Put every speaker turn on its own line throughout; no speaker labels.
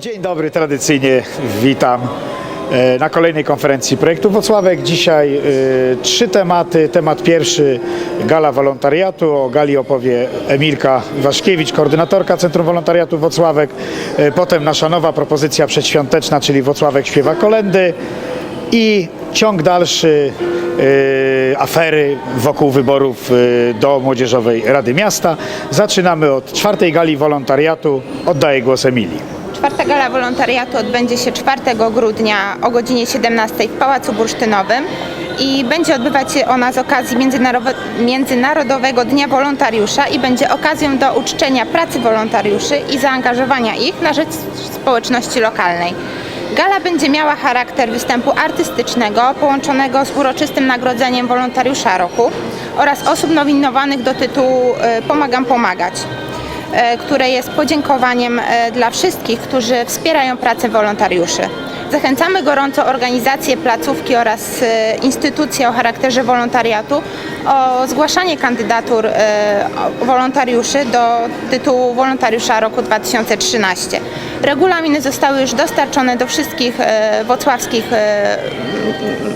Dzień dobry, tradycyjnie witam e, na kolejnej konferencji projektu Wocławek. Dzisiaj e, trzy tematy. Temat pierwszy gala wolontariatu. O gali opowie Emilka Waszkiewicz, koordynatorka Centrum Wolontariatu Wocławek. E, Potem nasza nowa propozycja przedświąteczna, czyli Wocławek śpiewa kolendy. I ciąg dalszy e, afery wokół wyborów e, do Młodzieżowej Rady Miasta. Zaczynamy od czwartej gali wolontariatu. Oddaję głos Emilii.
Czwarta gala wolontariatu odbędzie się 4 grudnia o godzinie 17 w Pałacu Bursztynowym i będzie odbywać się ona z okazji Międzynarodo- Międzynarodowego Dnia Wolontariusza i będzie okazją do uczczenia pracy wolontariuszy i zaangażowania ich na rzecz społeczności lokalnej. Gala będzie miała charakter występu artystycznego połączonego z uroczystym nagrodzeniem wolontariusza roku oraz osób nominowanych do tytułu y, Pomagam Pomagać które jest podziękowaniem e, dla wszystkich, którzy wspierają pracę wolontariuszy. Zachęcamy gorąco organizacje, placówki oraz e, instytucje o charakterze wolontariatu o zgłaszanie kandydatur e, wolontariuszy do tytułu wolontariusza roku 2013. Regulaminy zostały już dostarczone do wszystkich e, wocławskich e,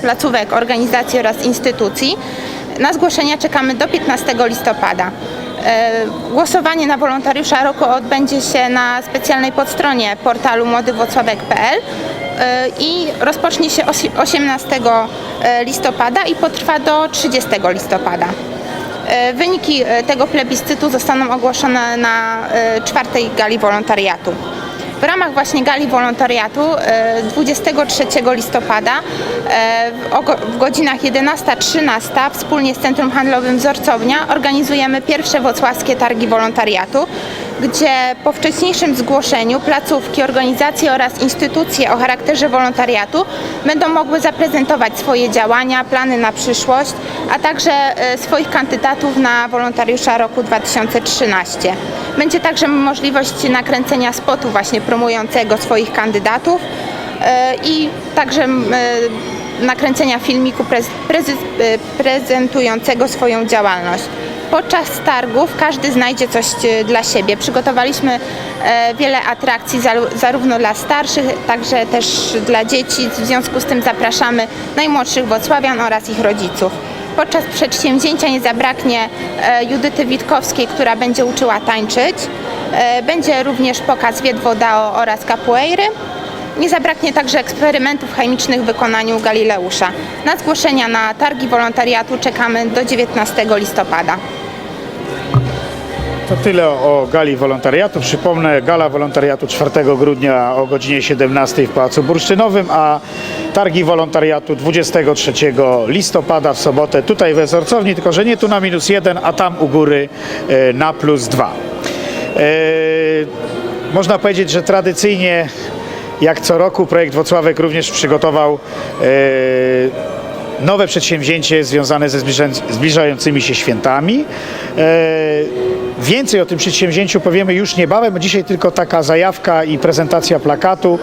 placówek, organizacji oraz instytucji. Na zgłoszenia czekamy do 15 listopada. E, Głosowanie na wolontariusza roku odbędzie się na specjalnej podstronie portalu młodywocławek.pl e, i rozpocznie się osi- 18 listopada i potrwa do 30 listopada. E, Wyniki e, tego plebiscytu zostaną ogłoszone na e, czwartej gali wolontariatu. W ramach właśnie gali wolontariatu e, 23 listopada e, w ogo- w godzinach 11-13 wspólnie z Centrum Handlowym Wzorcownia organizujemy pierwsze wocławskie targi wolontariatu, gdzie po wcześniejszym zgłoszeniu placówki, organizacje oraz instytucje o charakterze wolontariatu będą mogły zaprezentować swoje działania, plany na przyszłość, a także e, swoich kandydatów na wolontariusza roku 2013. Będzie także możliwość nakręcenia spotu właśnie promującego swoich kandydatów e, i także e, nakręcenia filmiku prezentującego swoją działalność. Podczas targów każdy znajdzie coś e, dla siebie. Przygotowaliśmy e, wiele atrakcji zarówno dla starszych, także też dla dzieci. W związku z tym zapraszamy najmłodszych Wocławian oraz ich rodziców. Podczas przedsięwzięcia nie zabraknie e, Judyty Witkowskiej, która będzie uczyła tańczyć. Będzie również pokaz Wiedwodao oraz capoeiry. Nie zabraknie także eksperymentów chemicznych w wykonaniu Galileusza. Na zgłoszenia na targi wolontariatu czekamy do 19 listopada.
To tyle o gali wolontariatu. Przypomnę, gala wolontariatu 4 grudnia o godzinie 17 w Pałacu Bursztynowym, a targi wolontariatu 23 listopada w sobotę tutaj we Wzorcowni, tylko że nie tu na minus jeden, a tam u góry e, na plus dwa. E, Można powiedzieć, że tradycyjnie jak co roku projekt Wocławek również przygotował e, nowe przedsięwzięcie związane ze zbliża- zbliżającymi się świętami. Więcej o tym przedsięwzięciu powiemy już niebawem. Dzisiaj tylko taka zajawka i prezentacja plakatu.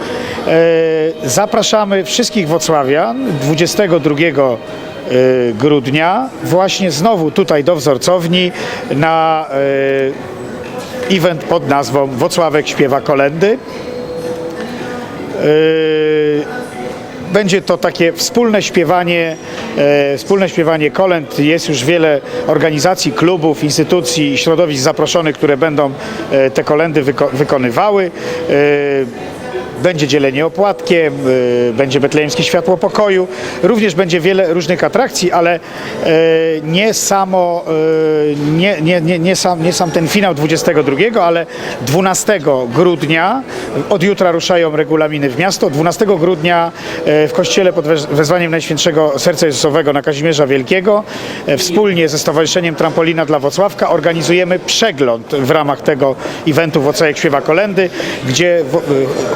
E, Zapraszamy wszystkich Wocławian 22 e, grudnia właśnie znowu tutaj do wzorcowni na e, event pod nazwą Wocławek śpiewa kolendy. Będzie to takie wspólne śpiewanie, e, wspólne śpiewanie kolęd. Jest już wiele organizacji, klubów, instytucji, środowisk zaproszonych, które będą e, te kolendy wyko- wykonywały. Będzie dzielenie opłatkiem, y, będzie betlejemskie światło pokoju. Również będzie wiele różnych atrakcji, ale e, nie samo, e, nie, nie, nie, nie, sam, nie sam ten finał 22, ale 12 grudnia, od jutra ruszają regulaminy w miasto. 12 grudnia w kościele pod wez- wezwaniem Najświętszego Serca Jezusowego na Kazimierza Wielkiego wspólnie ze Stowarzyszeniem Trampolina dla Wocławka organizujemy przegląd w ramach tego eventu Wocławek Śpiewa Kolendy, gdzie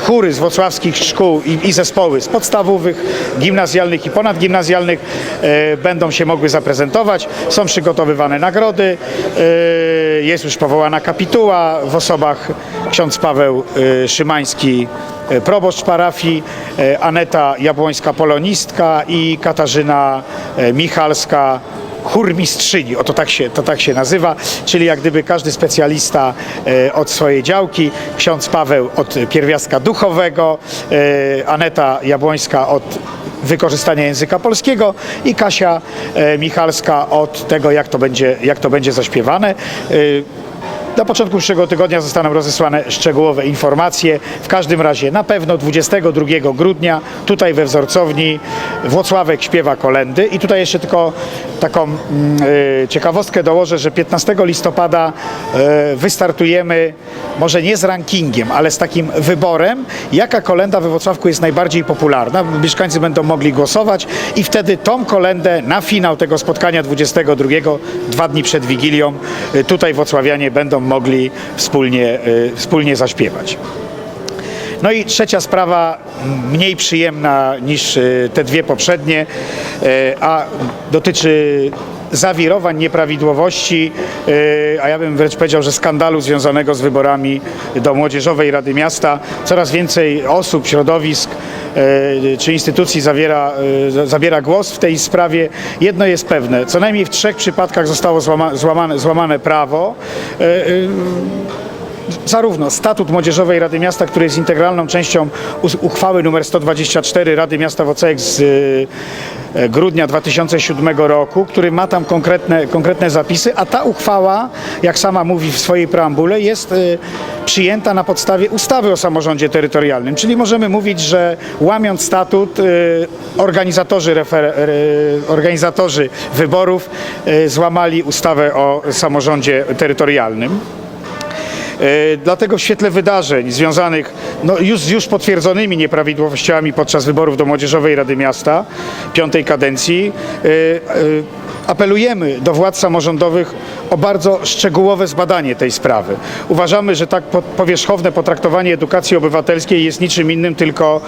chóry z wocławskich szkół i, i zespoły z podstawowych, gimnazjalnych i ponadgimnazjalnych e, będą się mogły zaprezentować. Są przygotowywane nagrody, e, jest już powołana kapituła w osobach ksiądz Paweł e, Szymański, e, proboszcz parafii, e, Aneta Jabłońska, polonistka i Katarzyna e, Michalska, chórmistrzyni, oto tak się, to tak się nazywa, czyli jak gdyby każdy specjalista e, od swojej działki, ksiądz Paweł od pierwiastka duchowego, e, Aneta Jabłońska od wykorzystania języka polskiego i Kasia e, Michalska od tego, jak to będzie, jak to będzie zaśpiewane. Na początku przyszłego tygodnia zostaną rozesłane szczegółowe informacje. W każdym razie na pewno 22 grudnia tutaj we wzorcowni Włocławek śpiewa kolendy i tutaj jeszcze tylko taką mm, y, ciekawostkę dołożę, że 15 listopada y, wystartujemy może nie z rankingiem, ale z takim wyborem, jaka kolenda we Włocławku jest najbardziej popularna. Mieszkańcy będą mogli głosować i wtedy tą kolendę na finał tego spotkania 22, dwa dni przed Wigilią, y, tutaj włocławianie będą mogli wspólnie, y, wspólnie zaśpiewać. No i trzecia sprawa, mniej przyjemna niż y, te dwie poprzednie, y, a dotyczy zawirowań, nieprawidłowości, y, a ja bym wręcz powiedział, że skandalu związanego z wyborami do Młodzieżowej Rady Miasta. Coraz więcej osób, środowisk y, czy instytucji zawiera, y, zabiera głos w tej sprawie. Jedno jest pewne, co najmniej w trzech przypadkach zostało złama, złamane, złamane prawo. Zarówno statut Młodzieżowej Rady Miasta, który jest integralną częścią uchwały nr 124 Rady Miasta Wocek z e, grudnia 2007 roku, który ma tam konkretne, konkretne zapisy, a ta uchwała, jak sama mówi w swojej preambule, jest y, przyjęta na podstawie ustawy o samorządzie terytorialnym, czyli możemy mówić, że łamiąc statut y, organizatorzy, refer, organizatorzy wyborów złamali ustawę o samorządzie terytorialnym. E, Dlatego w świetle wydarzeń związanych no, już z już potwierdzonymi nieprawidłowościami podczas wyborów do Młodzieżowej Rady Miasta piątej kadencji e, e, apelujemy do władz samorządowych o bardzo szczegółowe zbadanie tej sprawy. Uważamy, że tak po- powierzchowne potraktowanie edukacji obywatelskiej jest niczym innym tylko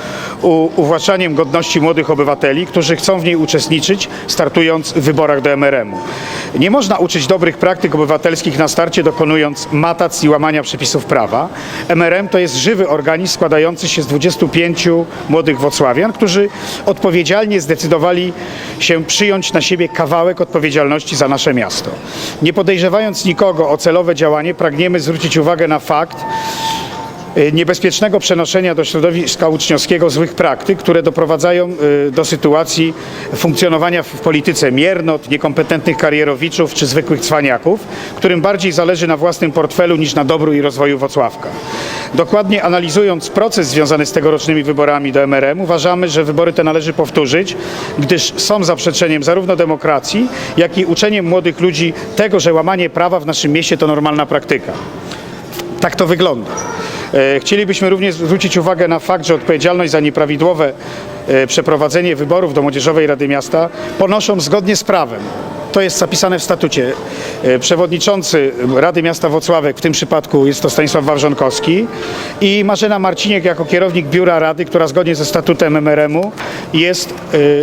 u- uwłaczaniem godności młodych obywateli, którzy chcą w niej uczestniczyć, startując w wyborach do MRM-u. Nie można uczyć dobrych praktyk obywatelskich na starcie, dokonując matac i łamania przepisów prawa. MRM to jest żywy organizm składający się z 25 młodych wocławian, którzy odpowiedzialnie zdecydowali się przyjąć na siebie kawałek odpowiedzialności za nasze miasto. Nie podejrzewając nikogo o celowe działanie, pragniemy zwrócić uwagę na fakt, niebezpiecznego przenoszenia do środowiska uczniowskiego złych praktyk, które doprowadzają y, do sytuacji funkcjonowania w polityce miernot, niekompetentnych karierowiczów czy zwykłych cwaniaków, którym bardziej zależy na własnym portfelu niż na dobru i rozwoju Wocławka. Dokładnie analizując proces związany z tegorocznymi wyborami do MRM, uważamy, że wybory te należy powtórzyć, gdyż są zaprzeczeniem zarówno demokracji, jak i uczeniem młodych ludzi tego, że łamanie prawa w naszym mieście to normalna praktyka. Tak to wygląda. E, Chcielibyśmy również zwrócić uwagę na fakt, że odpowiedzialność za nieprawidłowe e, przeprowadzenie wyborów do Młodzieżowej Rady Miasta ponoszą zgodnie z prawem. To jest zapisane w statucie. E, Przewodniczący Rady Miasta Wocławek, w tym przypadku jest to Stanisław Wawrzonkowski i Marzena Marciniek jako kierownik Biura Rady, która zgodnie ze statutem MRM-u jest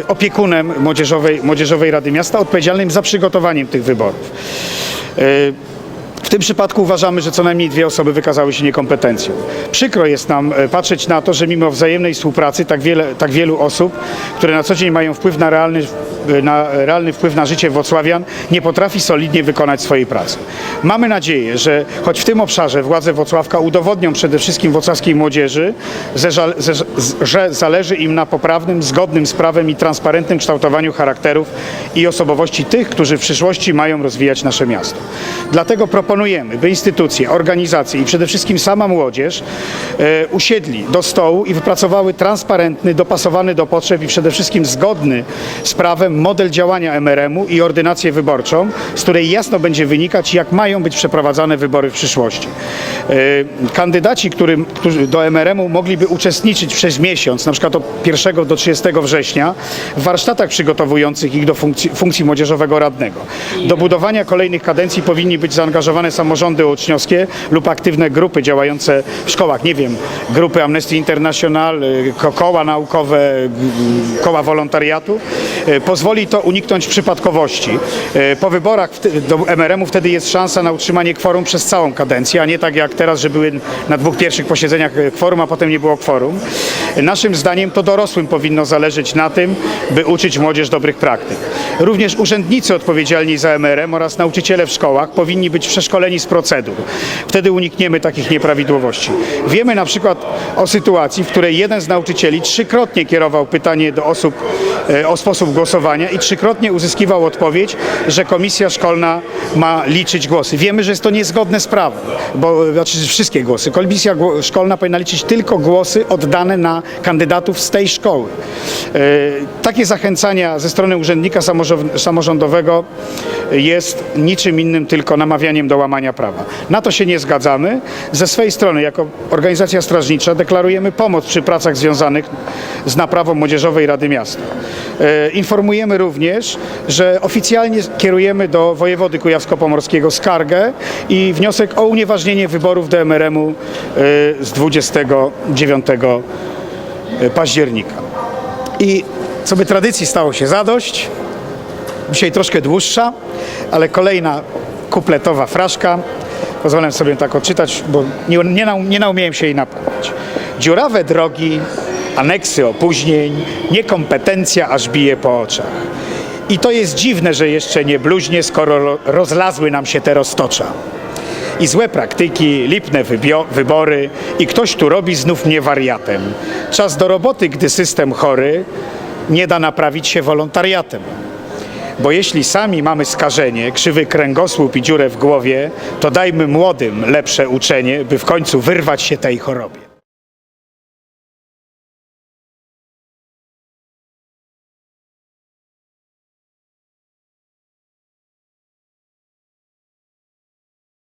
opiekunem Młodzieżowej, Młodzieżowej Rady Miasta, odpowiedzialnym za przygotowaniem tych wyborów. E, tym przypadku uważamy, że co najmniej dwie osoby wykazały się niekompetencją. Przykro jest nam e, patrzeć na to, że mimo wzajemnej współpracy tak, wiele, tak wielu osób, które na co dzień mają wpływ na realny, e, na realny wpływ na życie Włocławian, nie potrafi solidnie wykonać swojej pracy. Mamy nadzieję, że choć w tym obszarze władze Włocławka udowodnią przede wszystkim włocławskiej młodzieży, że, zależy im na poprawnym, zgodnym z prawem i transparentnym kształtowaniu charakterów i osobowości tych, którzy w przyszłości mają rozwijać nasze miasto. Dlatego proponujemy, by instytucje, organizacje i przede wszystkim sama młodzież e, usiedli do stołu i wypracowały transparentny, dopasowany do potrzeb i przede wszystkim zgodny z prawem model działania MRM-u i ordynację wyborczą, z której jasno będzie wynikać, jak mają być przeprowadzane wybory w przyszłości. E, Kandydaci, którym, którzy do MRM-u mogliby uczestniczyć przez miesiąc, na przykład od 1 do 30 września, w warsztatach przygotowujących ich do funkcji, funkcji młodzieżowego radnego. Do budowania kolejnych kadencji powinni być zaangażowane samorządy uczniowskie lub aktywne grupy działające w szkołach, nie wiem, grupy Amnesty International, y, ko- koła naukowe, g- koła wolontariatu. E, Pozwoli to uniknąć przypadkowości. E, Po wyborach do MRM-u wtedy jest szansa na utrzymanie kworum przez całą kadencję, a nie tak jak teraz, że były na dwóch pierwszych posiedzeniach e, kworum, a potem nie było kworum. Naszym zdaniem to dorosłym powinno zależeć na tym, by uczyć młodzież dobrych praktyk. Również urzędnicy odpowiedzialni za MRM oraz nauczyciele w szkołach powinni być przeszkoleni z procedur. Wtedy unikniemy takich nieprawidłowości. Wiemy na przykład o sytuacji, w której jeden z nauczycieli trzykrotnie kierował pytanie do osób e, o sposób głosowania i trzykrotnie uzyskiwał odpowiedź, że komisja szkolna ma liczyć głosy. Wiemy, że jest to niezgodne z prawem, bo znaczy wszystkie głosy. Komisja szkolna powinna liczyć tylko głosy oddane na kandydatów z tej szkoły. E, Takie zachęcania ze strony urzędnika samorząd- samorządowego jest niczym innym tylko namawianiem do łamania prawa. Na to się nie zgadzamy. Ze swej strony, jako organizacja strażnicza, deklarujemy pomoc przy pracach związanych z naprawą Młodzieżowej Rady Miasta. E, Informujemy również, że oficjalnie kierujemy do wojewody kujawsko-pomorskiego skargę i wniosek o unieważnienie wyborów do MRM-u e, z 29 października. I co by tradycji stało się zadość, dzisiaj troszkę dłuższa, ale kolejna kupletowa fraszka. Pozwolę sobie tak odczytać, bo nie, nie, nie naumiałem się jej napomnieć. Dziurawe drogi, aneksy opóźnień, niekompetencja aż bije po oczach. I to jest dziwne, że jeszcze nie bluźnie, skoro ro- rozlazły nam się te roztocza. I złe praktyki, lipne wybory i ktoś tu robi znów mnie wariatem. Czas do roboty, gdy system chory nie da naprawić się wolontariatem. Bo jeśli sami mamy skażenie, krzywy kręgosłup i dziurę w głowie, to dajmy młodym lepsze uczenie, by w końcu wyrwać się tej chorobie.